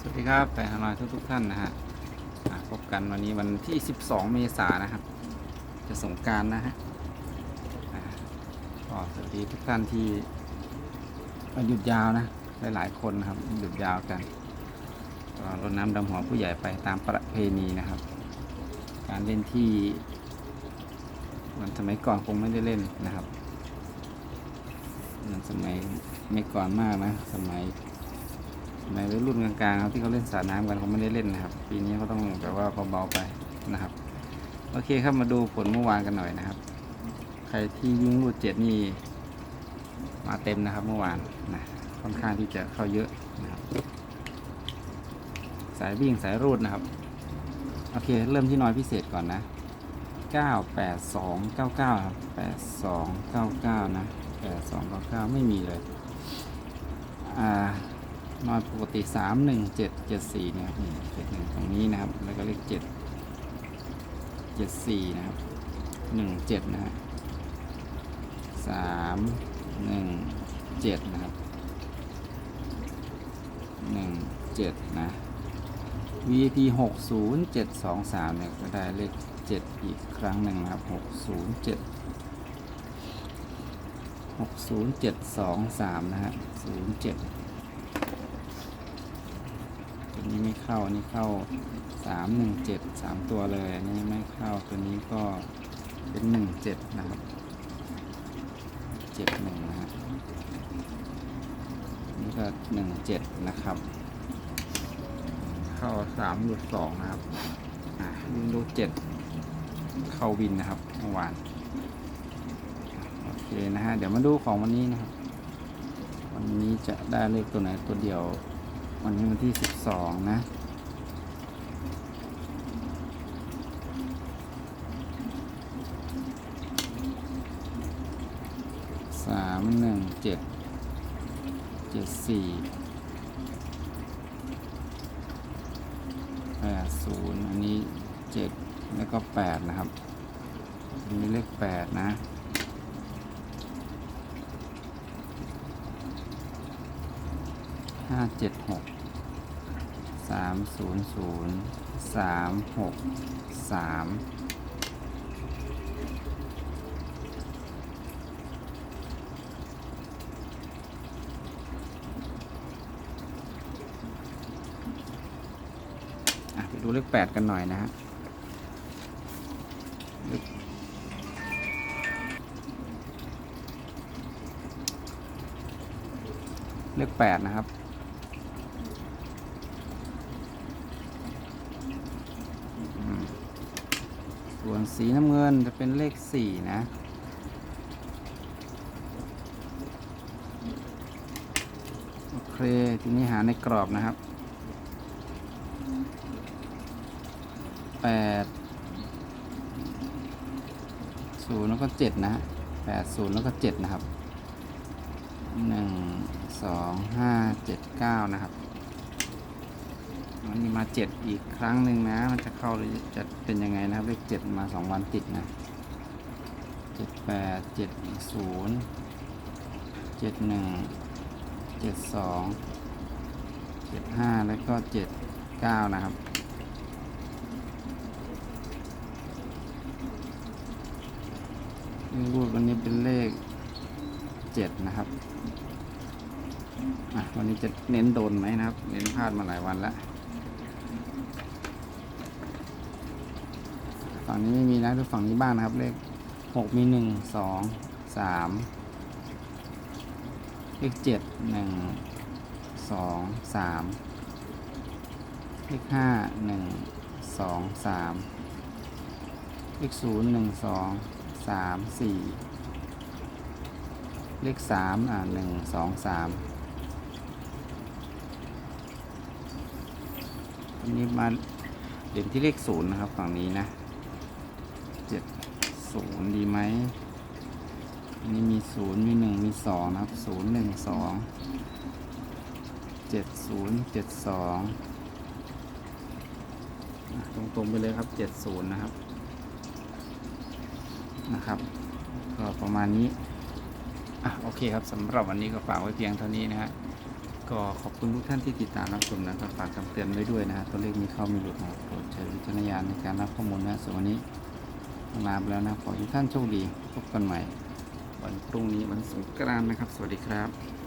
สวัสดีครับแฟนฮานอยทุกทุกๆท่านนะฮะพบกันวันนี้วันที่ 12 เมษายนนะครับ จะสงกรารนะฮะก็สวัสดีทุกท่านที่วันหยุดยาวนะหลายๆคนนะครับหยุดยาวกันก็รดน้ำดำหัวผู้ใหญ่ไปตามประเพณีนะครับ การเล่นที่เหมือนสมัยก่อนคงไม่ได้เล่นนะครับมือนสมัยไม่ก่อนมากนะ สมัย ในวัยรุ่นกลางๆครับที่เขาเล่นสาดน้ำกันเขาไม่ได้เล่นนะครับ ปีนี้เขาต้องแบบว่าเบาๆไปนะครับ โอเคครับมาดูผลเมื่อวานกันหน่อยนะครับ ใครที่วิ่งรูดเจ็ดนี่มาเต็มนะครับเมื่อวานนะค่อนข้างที่จะเข้าเยอะนะครับ สายวิ่งสายรูดนะครับ โอเคเริ่มที่น้อยพิเศษก่อนนะ9 8 2 9 9ครับ8 2 9 9นะ8 2 9 9ไม่มีเลย อ่า นอนปกติสามหนึ่งเจ็ดเจ็ดสี่เนี่ยครับนี่เจ็ดหนึ่งตรงนี้นะครับ แล้วก็เลขเจ็ดเจ็ดสี่นะครับหนึ่งเจ็ดนะฮะสามหนึ่งเจ็ดนะครับหนึ่งเจ็ดนะ VIP หกศูนย์เจ็ดสองสามเนี่ยก็ได้เลขเจ็ดอีกครั้งหนึ่งนะครับหกศูนย์เจ็ดหกศูนย์เจ็ดสองสามนะฮะศูนย์เจ็ด นี้ไม่เข้า อันนี้เข้าสามหนึ่งเจ็ดสามตัวเลยอันนี้ไม่เข้าตัวนี้ก็เป็นหนึ่งเจ็ดนะครับเจ็ดหนึ่งนะฮะนี่ก็หนึ่งเจ็ดนะครับ เข้าสามหลุดสองนะครับอ่าวินดูเจ็ดเข้าวินนะครับเมื่อวานโอเคนะฮะเดี๋ยวมาดูของวันนี้นะครับ วันนี้จะได้เลขตัวไหนตัวเดียว วันนี้วันที่สิบสองนะสามหนึ่งเจ็ดเจ็ดสี่แปดศูนย์อันนี้เจ็ดแล้วก็แปดนะครับอันนี้เลขแปดนะ ห้าเจ็ดหกสามศูนย์ศูนย์สามหกสามอะไปดูเลขแปดกันหน่อยนะฮะเลขแปดนะครับ ส่วนสีน้ำเงินจะเป็นเลขสี่นะโอเค ทีนี้หาในกรอบนะครับแปดศูนย์แล้วก็เจ็ดนะฮะแปดศูนย์แล้วก็เจ็ดนะครับหนึ่งสองห้าเจ็ดเก้านะครับ วันนี้มาเจ็ดอีกครั้งหนึ่งนะ มันจะเข้าหรือจะเป็นยังไงนะครับเลขเจ็ดมาสองวันติดนะเจ็ดแปดเจ็ดศูนย์เจ็ดหนึ่งเจ็ดสองเจ็ดห้าแล้วก็เจ็ดเก้านะครับรูดวันนี้เป็นเลขเจ็ดนะครับวันนี้จะเน้นโดนไหมนะครับ เน้นพลาดมาหลายวันแล้ว ฝั่งนี้ไม่มีนะดูฝั่งนี้บ้างนะครับ เลขหกมีหนึ่งสองสามเลขเจ็ดหนึ่งสองสามเลขห้าหนึ่งสองสามเลขศูนย์หนึ่งสองสามสี่เลขสามอ่าหนึ่งสองสามอันนี้มาเด่นที่เลขศูนย์นะครับฝั่งนี้นะ เจ็ดศูนย์ดีไหมอันนี้มีศูนย์มีหนึ่งมีสองนะครับศูนย์หนึ่งสองเจ็ดศูนย์เจ็ดสองตรงๆไปเลยครับเจ็ดศูนย์นะครับนะครับก็ประมาณนี้อะโอเคครับสำหรับวันนี้ก็ฝากไว้เพียงเท่านี้นะฮะก็ขอบคุณทุกท่านที่ติดตามรับชมนะก็ฝากคำเตือนไว้ด้วยนะฮะตัวเลขมีเข้ามีหลุดนะโปรดใช้วิจารณญาณในการรับข้อมูลนะส่วนวันนี้ ลาไปแล้วนะขอให้ทุกท่านโชคดีพบกันใหม่ วันพรุ่งนี้วันสงกรานต์นะครับ สวัสดีครับ